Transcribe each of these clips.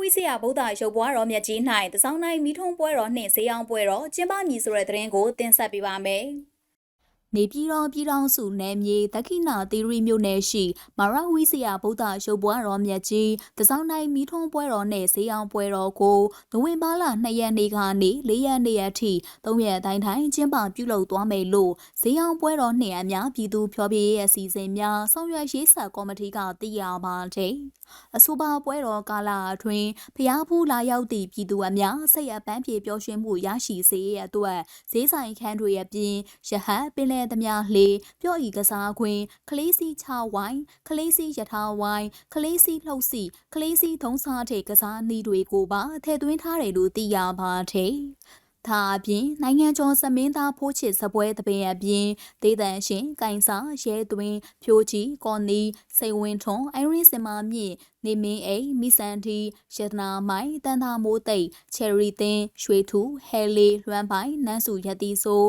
ဝိဇ္ဇာဗုဒ္ဓရုပ်ပွားတော်မြတ်ကြီး၌တစောင်းတိုင်းမိထုံးပွဲတော်နှင့်ဈေးအောင်ပွဲတော်ကျင်းပမည်ဆိုတဲ့သတင်းကိုတင်ဆက်ပေးပါမယ်။ နေပြည်တော်ပြည်တော်စုနယ်မြေဒက္ခိဏသီရိမြို့နယ်ရှိမာရဝိဇ္ဇာဗုဒ္ဓရုပ်ပွားတော်မြတ်ကြီးတစောင်းတိုင်းမိထုံးပွဲတော်နှင့်ဈေးအောင်ပွဲတော်ကိုနိုဝင်ဘာလ2ရက်နေ့ကနေ4ရက်နေ့အထိ3ရက်တိုင်းတိုင်းကျင်းပပြုလုပ်သွားမယ်လို့ဈေးအောင်ပွဲတော်နှင့်အများပြည်သူဖျော်ဖြေရေးအစီအစဉ်များဆောင်ရွက်ရေးဆက်ကော်မတီကသိရပါတယ်။အဆိုပါပွဲတော်ကာလအတွင်းဖျားဖူးလာရောက်သည့်ပြည်သူအများစိတ်အပန်းပြေပျော်ရွှင်မှုရရှိစေရတဲ့အတွက်ဈေးဆိုင်ခန်းတွေအပြင်ရဟတ်ပင်လယ်သမျှလေပျော့ဤကစားခွင်ကလေးစီချဝိုင်းကလေးစီယထာဝိုင်းကလေးစီလှုပ်စီကလေးစီထုံးစားတဲ့ကစားနည်းတွေကိုပါထည့်သွင်းထားတယ်လို့သိရပါတယ်။ဒါအပြင်နိုင်ငံကျော်စမင်းသားဖိုးချစ်စပွဲတပင်အပြင်ဒေသန်ရှင်ကင်စာရဲသွင်းဖြိုးကြီးကော်နီစိန်ဝင်းထွန်းအိုင်ရင်းစင်မာမြင့်နေမင်းအိမ်မိစန်တီရတနာမိုင်တန်သာမိုးသိပ်ချယ်ရီသင်းရွှေထူဟဲလီလွမ်းပိုင်နန်းစုရတီဆို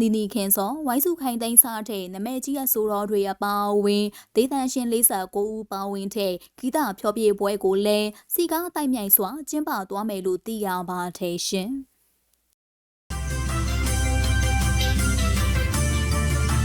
နီနီခင်စောဝိုင်းစုခိုင်သိန်းစားတဲ့နမဲကြီးအဆိုတော်တွေအပါအဝင်ဒေသန်ရှင်49ဦးပါဝင်တဲ့ဂီတဖျော်ဖြေပွဲကိုလည်းစီကားတိုက်မြိုက်စွာကျင်းပသွားမယ်လို့သိရပါတယ်ရှင်။